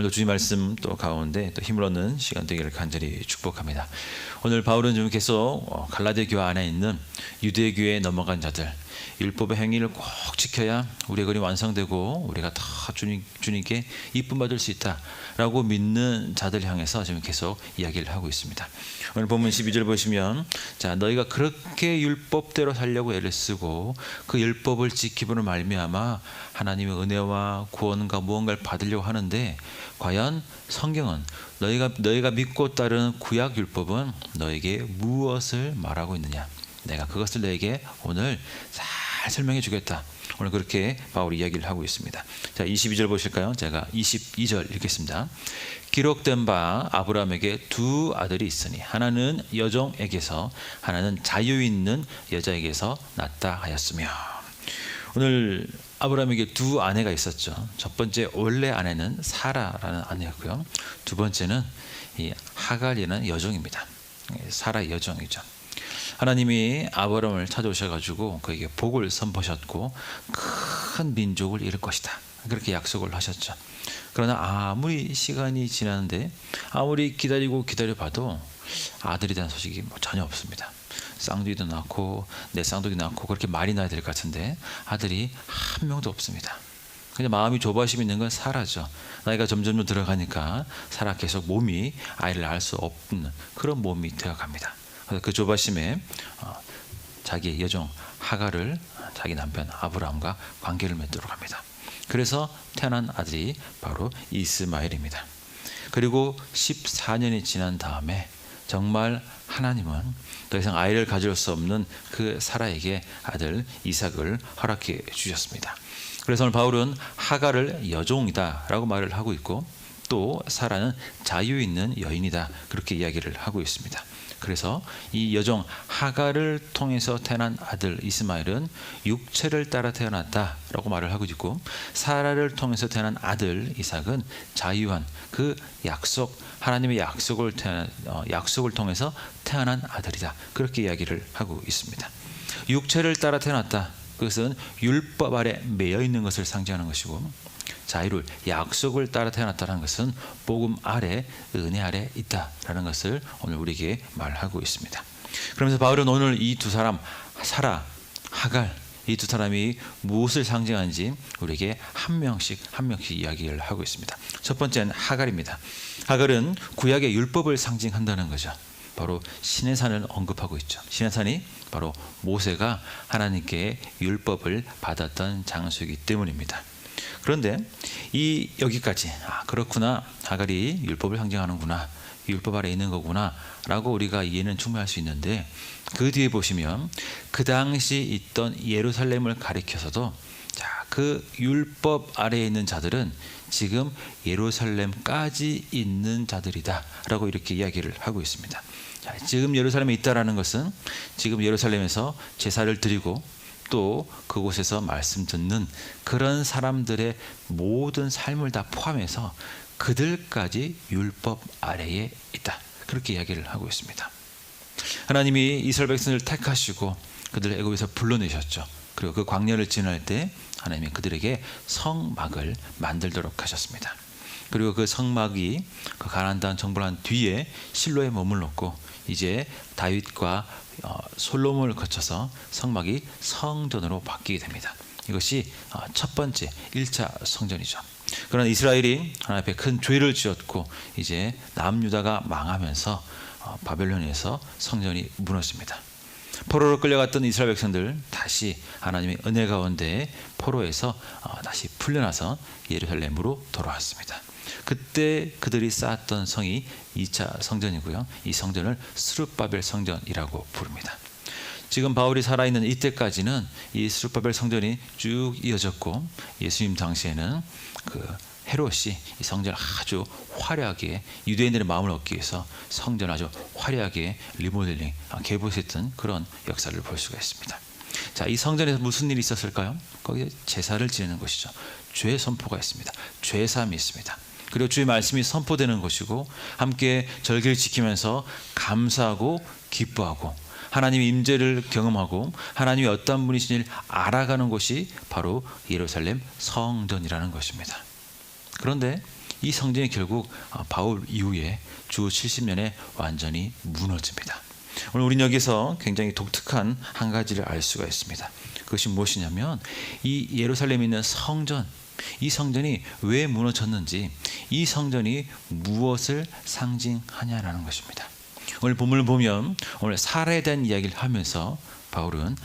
오늘도 주님 말씀 또 가운데 또 힘을 얻는 시간 되기를 간절히 축복합니다. 오늘 바울은 좀 계속 어, 갈라디아 교회 안에 있는 유대 교회에 넘어간 자들 율법의 행위를 꼭 지켜야 우리의 건이 완성되고 우리가 다 주님, 주님께 이쁨 받을 수 있다라고 믿는 자들 향해서 지금 계속 이야기를 하고 있습니다. 오늘 본문 12절 보시면 자 너희가 그렇게 율법대로 살려고 애를 쓰고 그 율법을 지키므로 말미암아 하나님의 은혜와 구원과 무언가를 받으려고 하는데 과연 성경은 너희가 너희가 믿고 따르는 구약 율법은 너에게 무엇을 말하고 있느냐? 내가 그것을 너에게 오늘 잘 설명해 주겠다. 오늘 그렇게 바울이 이야기를 하고 있습니다. 자, 22절 보실까요? 제가 22절 읽겠습니다. 기록된 바 아브라함에게 두 아들이 있으니 하나는 여종에게서 하나는 자유 있는 여자에게서 낳다 하였으며 오늘 아브라함에게 두 아내가 있었죠. 첫 번째 원래 아내는 사라라는 아내였고요. 두 번째는 이 하갈이라는 여종입니다. 사라 여종이죠. 하나님이 아브라함을 찾아오셔가지고 그에게 복을 선포하셨고 큰 민족을 이룰 것이다. 그렇게 약속을 하셨죠. 그러나 아무리 시간이 지나는데 아무리 기다리고 기다려봐도 아들에 대한 소식이 뭐 전혀 없습니다. 쌍둥이도 낳고 내 쌍둥이 낳고 그렇게 말이 나야 될 것 같은데 아들이 한 명도 없습니다. 그냥 마음이 조바심 있는 건 사라죠. 나이가 점점 들어가니까 살아 계속 몸이 아이를 낳을 수 없는 그런 몸이 되어갑니다. 그래서 그 조바심에 어, 자기 여종 하가를 자기 남편 아브라함과 관계를 맺도록 합니다. 그래서 태어난 아들이 바로 이스마엘입니다. 그리고 14년이 지난 다음에 정말 하나님은 더 이상 아이를 가질 수 없는 그 사라에게 아들 이삭을 허락해 주셨습니다. 그래서 오늘 바울은 하가를 여종이다라고 말을 하고 있고 또 사라는 자유 있는 여인이다 그렇게 이야기를 하고 있습니다. 그래서 이 여종 하가를 통해서 태어난 아들 이스마엘은 육체를 따라 태어났다라고 말을 하고 있고 사라를 통해서 태어난 아들 이삭은 자유한 그 약속 하나님의 약속을 태어난, 어, 약속을 통해서 태어난 아들이다 그렇게 이야기를 하고 있습니다. 육체를 따라 태어났다. 그것은 율법 아래 매여 있는 것을 상징하는 것이고 자유를 약속을 따라 태어났다는 것은 복음 아래 은혜 아래 있다라는 것을 오늘 우리에게 말하고 있습니다. 그러면서 바울은 오늘 이 두 사람 사라 하갈 이 두 사람이 무엇을 상징하는지 우리에게 한 명씩 한 명씩 이야기를 하고 있습니다. 첫 번째는 하갈입니다. 하갈은 구약의 율법을 상징한다는 거죠. 바로 신의 산을 언급하고 있죠. 신의 산이 바로 모세가 하나님께 율법을 받았던 장소이기 때문입니다. 그런데 이 여기까지 아 그렇구나 하갈이 율법을 상징하는구나 율법 아래 있는 거구나라고 우리가 이해는 충분할 수 있는데 그 뒤에 보시면 그 당시 있던 예루살렘을 가리켜서도 자그 율법 아래에 있는 자들은 지금 예루살렘까지 있는 자들이다라고 이렇게 이야기를 하고 있습니다. 자, 지금 예루살렘에 있다라는 것은 지금 예루살렘에서 제사를 드리고 또 그곳에서 말씀 듣는 그런 사람들의 모든 삶을 다 포함해서 그들까지 율법 아래에 있다. 그렇게 이야기를 하고 있습니다. 하나님이 이스라엘 백성을 택하시고 그들을 애굽에서 불러내셨죠. 그리고 그 광야를 지날 때 하나님이 그들에게 성막을 만들도록 하셨습니다. 그리고 그 성막이 그땅 정벌한 뒤에 실로에 머물렀고 이제 다윗과 어, 솔로몬을 거쳐서 성막이 성전으로 바뀌게 됩니다. 이것이 어, 첫 번째 1차 성전이죠. 그러나 이스라엘이 하나님 앞에 큰 죄를 지었고 이제 남유다가 망하면서 어, 바벨론에서 성전이 무너집니다. 포로로 끌려갔던 이스라엘 백성들 다시 하나님의 은혜 가운데 포로에서 다시 풀려나서 예루살렘으로 돌아왔습니다. 그때 그들이 쌓았던 성이 2차 성전이고요. 이 성전을 스룹바벨 성전이라고 부릅니다. 지금 바울이 살아있는 이때까지는 이 스룹바벨 성전이 쭉 이어졌고 예수님 당시에는 그 헤롯이 이 성전을 아주 화려하게 유대인들의 마음을 얻기 위해서 성전을 아주 화려하게 리모델링, 아, 개보했던 그런 역사를 볼 수가 있습니다. 자, 이 성전에서 무슨 일이 있었을까요? 거기에 제사를 지내는 것이죠. 죄 선포가 있습니다. 죄 사함이 있습니다. 그리고 주의 말씀이 선포되는 것이고 함께 절기를 지키면서 감사하고 기뻐하고 하나님의 임재를 경험하고 하나님이 어떤 분이신지를 알아가는 것이 바로 예루살렘 성전이라는 것입니다. 그런데 이 성전이 결국 어, 바울 이후에 주 70년에 완전히 무너집니다. 오늘 우리는 여기서 굉장히 독특한 한 가지를 알 수가 있습니다. 그것이 무엇이냐면 이 예루살렘에 있는 성전, 이 성전이 왜 무너졌는지, 이 성전이 무엇을 상징하냐라는 것입니다. 오늘 본문을 보면 오늘 살아에 대한 이야기를 하면서 바울은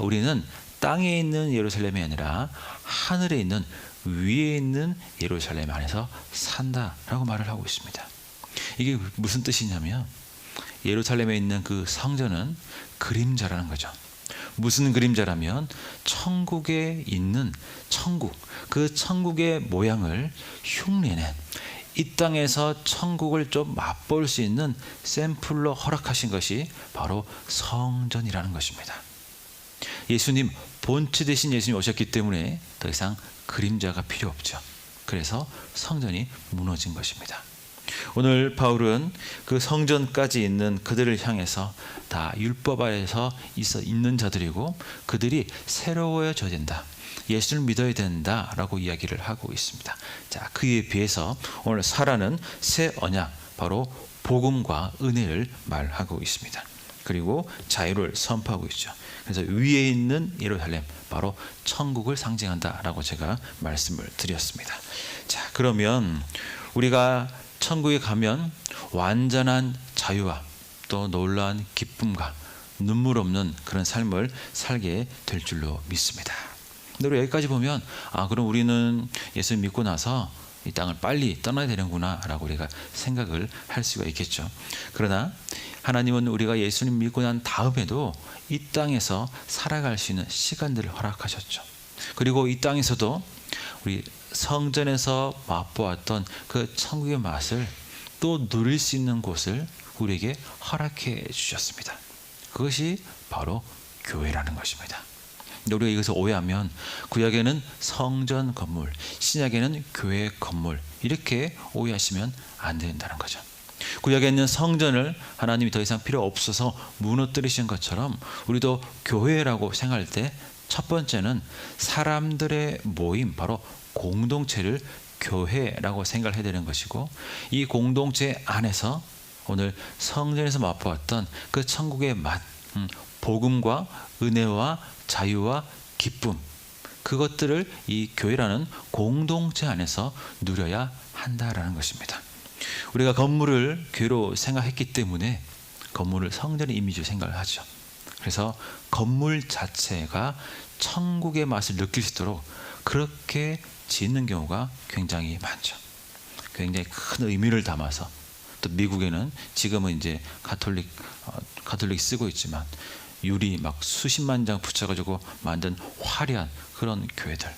우리는 땅에 있는 예루살렘이 아니라 하늘에 있는 위에 있는 예루살렘 안에서 산다라고 말을 하고 있습니다. 이게 무슨 뜻이냐면 예루살렘에 있는 그 성전은 그림자라는 거죠. 무슨 그림자라면 천국에 있는 천국, 그 천국의 모양을 흉내낸 이 땅에서 천국을 좀 맛볼 수 있는 샘플로 허락하신 것이 바로 성전이라는 것입니다. 예수님 본체 대신 예수님 오셨기 때문에 더 이상 그림자가 필요 없죠. 그래서 성전이 무너진 것입니다. 오늘 바울은 그 성전까지 있는 그들을 향해서 다 율법 아래서 있어 있는 자들이고 그들이 새로워져야 된다. 예수를 믿어야 된다라고 이야기를 하고 있습니다. 자, 그에 비해서 오늘 사라는 새 언약 바로 복음과 은혜를 말하고 있습니다. 그리고 자유를 선포하고 있죠. 그래서 위에 있는 예루살렘 바로 천국을 상징한다라고 제가 말씀을 드렸습니다. 자, 그러면 우리가 천국에 가면 완전한 자유와 또 놀라운 기쁨과 눈물 없는 그런 삶을 살게 될 줄로 믿습니다. 근데 여기까지 보면 아 그럼 우리는 예수 믿고 나서 이 땅을 빨리 떠나야 되는구나라고 우리가 생각을 할 수가 있겠죠. 그러나 하나님은 우리가 예수님 믿고 난 다음에도 이 땅에서 살아갈 수 있는 시간들을 허락하셨죠. 그리고 이 땅에서도 우리 성전에서 맛보았던 그 천국의 맛을 또 누릴 수 있는 곳을 우리에게 허락해 주셨습니다. 그것이 바로 교회라는 것입니다. 우리가 이것을 오해하면 구약에는 성전 건물, 신약에는 교회 건물 이렇게 오해하시면 안 된다는 거죠. 구약에 있는 성전을 하나님이 더 이상 필요 없어서 무너뜨리신 것처럼 우리도 교회라고 생각할 때 첫 번째는 사람들의 모임 바로 공동체를 교회라고 생각을 해야 되는 것이고 이 공동체 안에서 오늘 성전에서 맛보았던 그 천국의 맛, 음, 복음과 은혜와 자유와 기쁨 그것들을 이 교회라는 공동체 안에서 누려야 한다라는 것입니다. 우리가 건물을 교회로 생각했기 때문에 건물을 성전의 이미지로 생각을 하죠. 그래서 건물 자체가 천국의 맛을 느낄 수 있도록 그렇게 짓는 경우가 굉장히 많죠. 굉장히 큰 의미를 담아서 또 미국에는 지금은 이제 가톨릭 어, 가톨릭 쓰고 있지만 유리 막 수십만 장 붙여가지고 만든 화려한 그런 교회들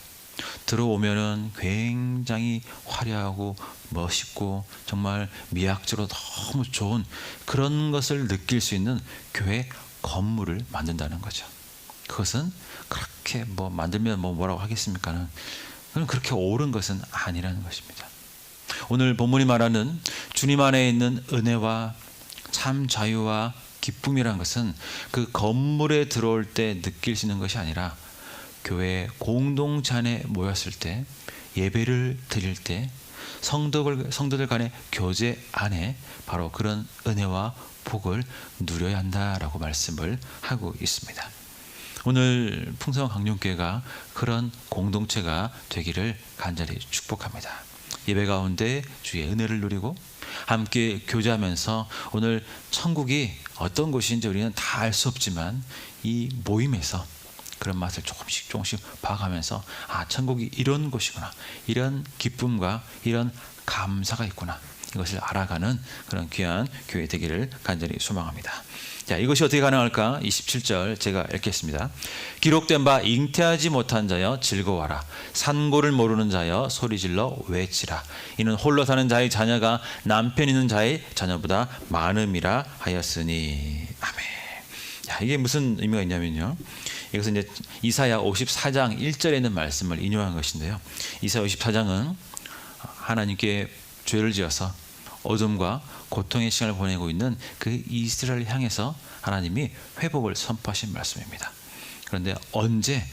들어오면은 굉장히 화려하고 멋있고 정말 미학적으로 너무 좋은 그런 것을 느낄 수 있는 교회 건물을 만든다는 거죠. 그것은 그렇게 뭐 만들면 뭐 뭐라고 하겠습니까는 그건 그렇게 옳은 것은 아니라는 것입니다. 오늘 본문이 말하는 주님 안에 있는 은혜와 참 자유와 기쁨이란 것은 그 건물에 들어올 때 느낄 수 있는 것이 아니라 교회 공동체 안에 모였을 때 예배를 드릴 때 성도들, 성도들 간의 교제 안에 바로 그런 은혜와 복을 누려야 한다라고 말씀을 하고 있습니다. 오늘 풍성 강령교회가 그런 공동체가 되기를 간절히 축복합니다. 예배 가운데 주의 은혜를 누리고 함께 교제하면서 오늘 천국이 어떤 곳인지 우리는 다 알 수 없지만 이 모임에서 그런 맛을 조금씩 조금씩 봐가면서 아 천국이 이런 곳이구나 이런 기쁨과 이런 감사가 있구나 이것을 알아가는 그런 귀한 교회 되기를 간절히 소망합니다. 자, 이것이 어떻게 가능할까? 27절 제가 읽겠습니다. 기록된 바 잉태하지 못한 자여 즐거워라. 산고를 모르는 자여 소리질러 외치라. 이는 홀로 사는 자의 자녀가 남편 있는 자의 자녀보다 많음이라 하였으니. 아멘. 자, 이게 무슨 의미가 있냐면요. 이것은 이제 이사야 54장 1절에 있는 말씀을 인용한 것인데요. 이사야 54장은 하나님께 죄를 지어서 어둠과 고통의 시간을 보내고 있는 그 이스라엘을 향해서 하나님이 회복을 선포하신 말씀입니다. 그런데 언제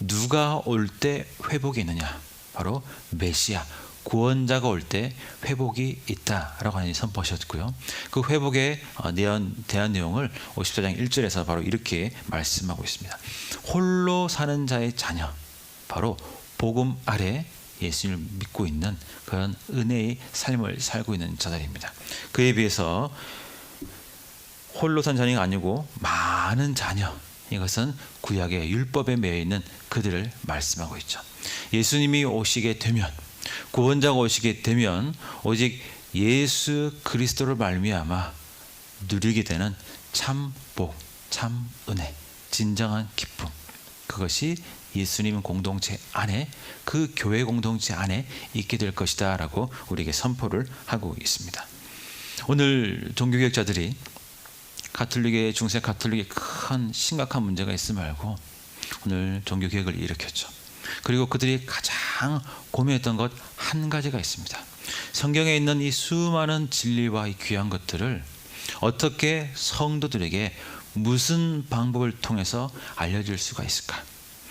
누가 올 때 회복이 있느냐? 바로 메시아 구원자가 올 때 회복이 있다라고 하나님 선포하셨고요. 그 회복에 어, 대한, 내용을 54장 1절에서 바로 이렇게 말씀하고 있습니다. 홀로 사는 자의 자녀, 바로 복음 아래 예수님을 믿고 있는 그런 은혜의 삶을 살고 있는 자들입니다. 그에 비해서 홀로 산 자녀가 아니고 많은 자녀 이것은 구약의 율법에 매여 있는 그들을 말씀하고 있죠. 예수님이 오시게 되면 구원자가 오시게 되면 오직 예수 그리스도를 말미암아 누리게 되는 참 복, 참 은혜, 진정한 기쁨 그것이 예수님 공동체 안에 그 교회 공동체 안에 있게 될 것이다라고 우리에게 선포를 하고 있습니다. 오늘 종교개혁자들이 가톨릭의 중세 가톨릭의 큰 심각한 문제가 있음 말고 오늘 종교 개혁을 일으켰죠. 그리고 그들이 가장 고민했던 것 한 가지가 있습니다. 성경에 있는 이 수많은 진리와 이 귀한 것들을 어떻게 성도들에게 무슨 방법을 통해서 알려줄 수가 있을까?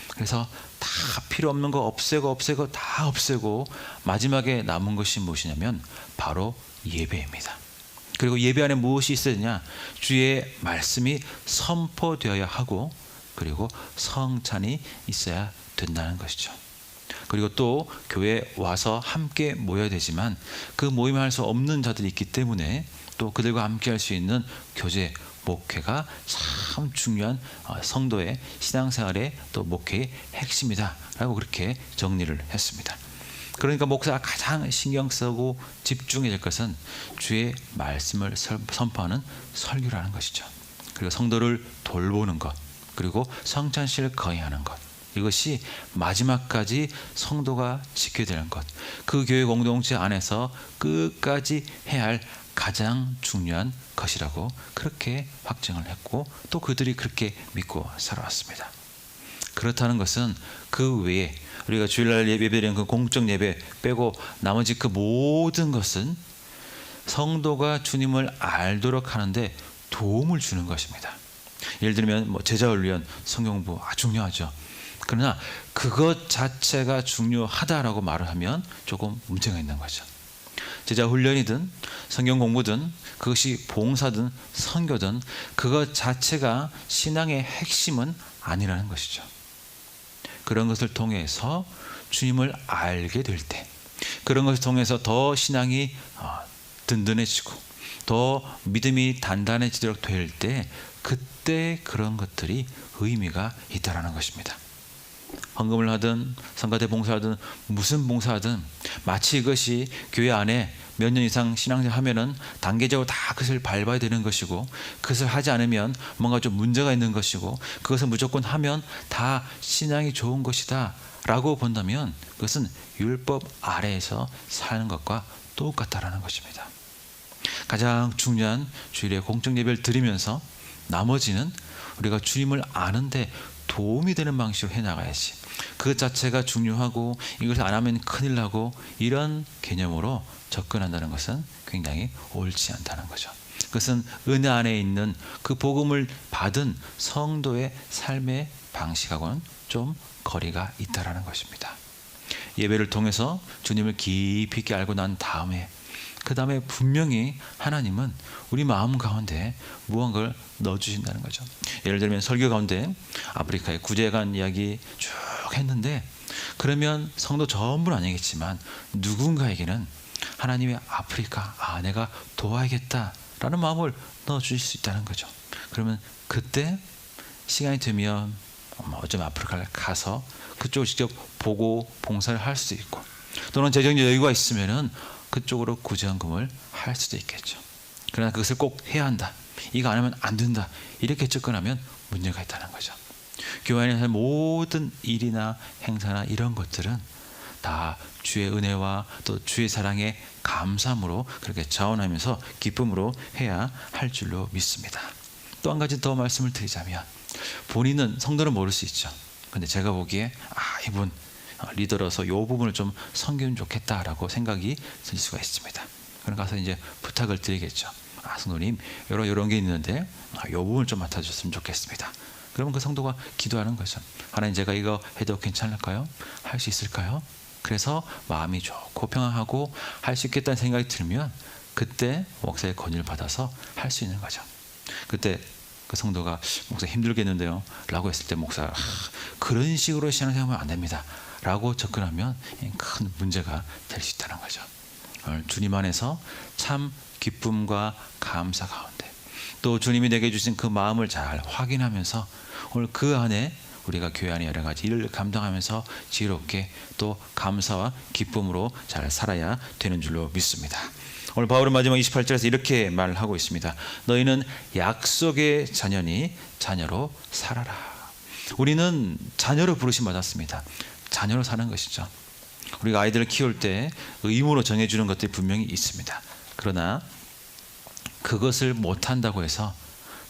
그래서 다 필요 없는 거 없애고 없애고 다 없애고 마지막에 남은 것이 무엇이냐면 바로 예배입니다. 그리고 예배 안에 무엇이 있어야 되냐? 주의 말씀이 선포되어야 하고 그리고 성찬이 있어야 된다는 것이죠. 그리고 또 교회에 와서 함께 모여야 되지만 그 모임을 할 수 없는 자들이 있기 때문에 또 그들과 함께 할 수 있는 교제 목회가 참 중요한 어, 성도의 신앙생활의 또 목회의 핵심이다라고 그렇게 정리를 했습니다. 그러니까 목사가 가장 신경 쓰고 집중해야 될 것은 주의 말씀을 선포하는 설교라는 것이죠. 그리고 성도를 돌보는 것, 그리고 성찬식을 거행하는 것. 이것이 마지막까지 성도가 지켜야 되는 것. 그 교회 공동체 안에서 끝까지 해야 할 가장 중요한 것이라고 그렇게 확정을 했고 또 그들이 그렇게 믿고 살아왔습니다. 그렇다는 것은 그 외에 우리가 주일날 예배드리는 그 공적 예배 빼고 나머지 그 모든 것은 성도가 주님을 알도록 하는데 도움을 주는 것입니다. 예를 들면 뭐 제자 훈련, 성경부 아 중요하죠. 그러나 그것 자체가 중요하다라고 말을 하면 조금 문제가 있는 거죠. 제자 훈련이든 성경 공부든 그것이 봉사든 선교든 그것 자체가 신앙의 핵심은 아니라는 것이죠. 그런 것을 통해서 주님을 알게 될 때, 그런 것을 통해서 더 신앙이 어, 든든해지고 더 믿음이 단단해지도록 될 때, 그때 그런 것들이 의미가 있다라는 것입니다. 헌금을 하든 성가대 봉사하든 무슨 봉사하든 마치 이것이 교회 안에 몇 년 이상 신앙생활 하면은 단계적으로 다 그것을 밟아야 되는 것이고 그것을 하지 않으면 뭔가 좀 문제가 있는 것이고 그것을 무조건 하면 다 신앙이 좋은 것이다 라고 본다면 그것은 율법 아래에서 사는 것과 똑같다라는 것입니다. 가장 중요한 주일에 공적 예배를 드리면서 나머지는 우리가 주님을 아는데 도움이 되는 방식으로 해 나가야지. 그 자체가 중요하고 이것을 안 하면 큰일 나고 이런 개념으로 접근한다는 것은 굉장히 옳지 않다는 거죠. 그것은 은혜 안에 있는 그 복음을 받은 성도의 삶의 방식하고는 좀 거리가 있다라는 것입니다. 예배를 통해서 주님을 깊이 있게 알고 난 다음에 그 다음에 분명히 하나님은 우리 마음 가운데 무언가를 넣어주신다는 거죠. 예를 들면 설교 가운데 아프리카의 구제간 이야기 쭉 했는데 그러면 성도 전부는 아니겠지만 누군가에게는 하나님의 아프리카 아 내가 도와야겠다라는 마음을 넣어주실 수 있다는 거죠. 그러면 그때 시간이 되면 어쩌면 아프리카를 가서 그쪽을 직접 보고 봉사를 할 수도 있고 또는 재정적 여유가 있으면은 그쪽으로 구제헌금을 할 수도 있겠죠. 그러나 그것을 꼭 해야 한다. 이거 안 하면 안 된다. 이렇게 접근하면 문제가 있다는 거죠. 교회 안에서 모든 일이나 행사나 이런 것들은 다 주의 은혜와 또 주의 사랑에 감사함으로 그렇게 자원하면서 기쁨으로 해야 할 줄로 믿습니다. 또 한 가지 더 말씀을 드리자면 본인은 성도는 모를 수 있죠. 근데 제가 보기에 아 이분 리더로서 이 부분을 좀 섬기면 좋겠다라고 생각이 들 수가 있습니다. 그럼 가서 이제 부탁을 드리겠죠. 아 성도님 이런 이런 게 있는데 아, 이 부분을 좀 맡아줬으면 좋겠습니다. 그러면 그 성도가 기도하는 거죠. 하나님 제가 이거 해도 괜찮을까요? 할 수 있을까요? 그래서 마음이 좋고 평안하고 할 수 있겠다는 생각이 들면 그때 목사의 권유를 받아서 할 수 있는 거죠. 그때 그 성도가 목사 힘들겠는데요. 라고 했을 때 목사가 아, 그런 식으로 신앙생활하면 안 됩니다. 라고 접근하면 큰 문제가 될 수 있다는 거죠. 오늘 주님 안에서 참 기쁨과 감사 가운데 또 주님이 내게 주신 그 마음을 잘 확인하면서 오늘 그 안에 우리가 교회 안에 여러 가지 일을 감당하면서 지혜롭게 또 감사와 기쁨으로 잘 살아야 되는 줄로 믿습니다. 오늘 바울은 마지막 28절에서 이렇게 말을 하고 있습니다. 너희는 약속의 자녀니 자녀로 살아라. 우리는 자녀로 부르심 받았습니다. 자녀로 사는 것이죠. 우리가 아이들을 키울 때 의무로 정해주는 것들이 분명히 있습니다. 그러나 그것을 못한다고 해서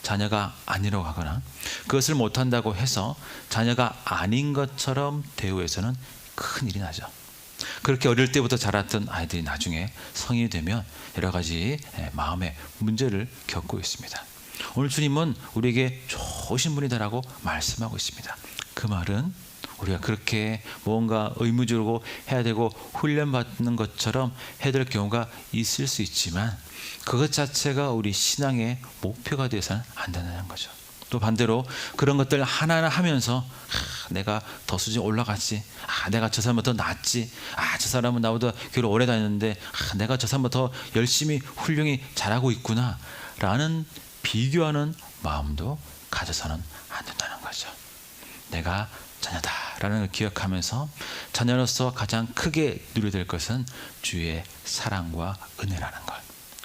자녀가 아니라고 하거나 그것을 못한다고 해서 자녀가 아닌 것처럼 대우해서는 큰 일이 나죠. 그렇게 어릴 때부터 자랐던 아이들이 나중에 성인이 되면 여러 가지 예, 마음의 문제를 겪고 있습니다. 오늘 주님은 우리에게 좋으신 분이다라고 말씀하고 있습니다. 그 말은 우리가 그렇게 뭔가 의무적으로 해야 되고 훈련받는 것처럼 해야 될 경우가 있을 수 있지만 그것 자체가 우리 신앙의 목표가 되어서는 안 된다는 거죠. 또 반대로 그런 것들 하나하나 하면서 아, 내가 더 수준 올라갔지. 아, 내가 저 사람보다 더 낫지. 아, 저 사람은 나보다 교회를 오래 다녔는데 아, 내가 저 사람보다 더 열심히 훌륭히 잘하고 있구나. 라는 비교하는 마음도 가져서는 안 된다는 거죠. 내가 자녀다라는 걸 기억하면서 자녀로서 가장 크게 누려야 될 것은 주의 사랑과 은혜라는 것.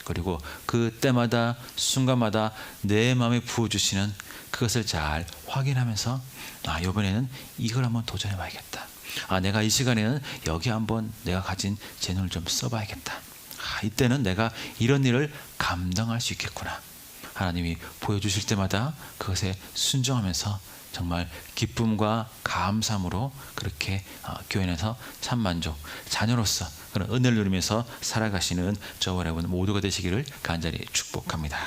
그리고 그 때마다 순간마다 내 마음에 부어주시는 그것을 잘 확인하면서 아 이번에는 이걸 한번 도전해 봐야겠다. 아 내가 이 시간에는 여기 한번 내가 가진 재능을 좀 써봐야겠다. 아 이때는 내가 이런 일을 감당할 수 있겠구나. 하나님이 보여주실 때마다 그것에 순종하면서 정말 기쁨과 감사함으로 그렇게 어, 교회 내서 참 만족 자녀로서 그런 은혜를 누리면서 살아가시는 저와 여러분 모두가 되시기를 간절히 축복합니다.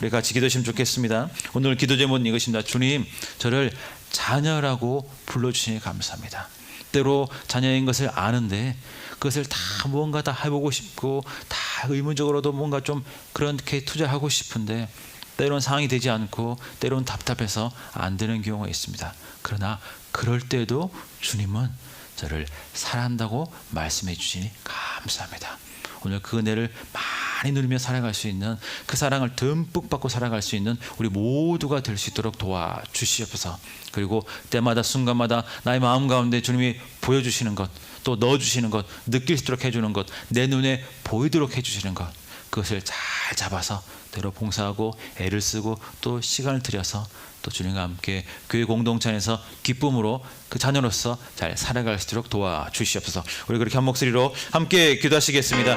우리 같이 기도하시면 좋겠습니다. 오늘 기도 제목은 이것입니다. 주님 저를 자녀라고 불러주시니 감사합니다. 때로 자녀인 것을 아는데 그것을 다 무언가 다 해보고 싶고 다 의무적으로도 뭔가 좀 그렇게 투자하고 싶은데 때로는 상황이 되지 않고 때로는 답답해서 안 되는 경우가 있습니다. 그러나 그럴 때도 주님은 저를 사랑한다고 말씀해 주시니 감사합니다. 오늘 그 은혜를 많이 누리며 살아갈 수 있는 그 사랑을 듬뿍 받고 살아갈 수 있는 우리 모두가 될 수 있도록 도와주시옵소서. 그리고 때마다 순간마다 나의 마음 가운데 주님이 보여주시는 것, 또 넣어주시는 것, 느낄 수 있도록 해주는 것, 내 눈에 보이도록 해주시는 것, 그것을 잘 잡아서 대로 봉사하고 애를 쓰고 또 시간을 들여서 또 주님과 함께 교회 공동체 안에서 기쁨으로 그 자녀로서 잘 살아갈 수 있도록 도와주시옵소서. 우리 그렇게 한 목소리로 함께 기도하시겠습니다.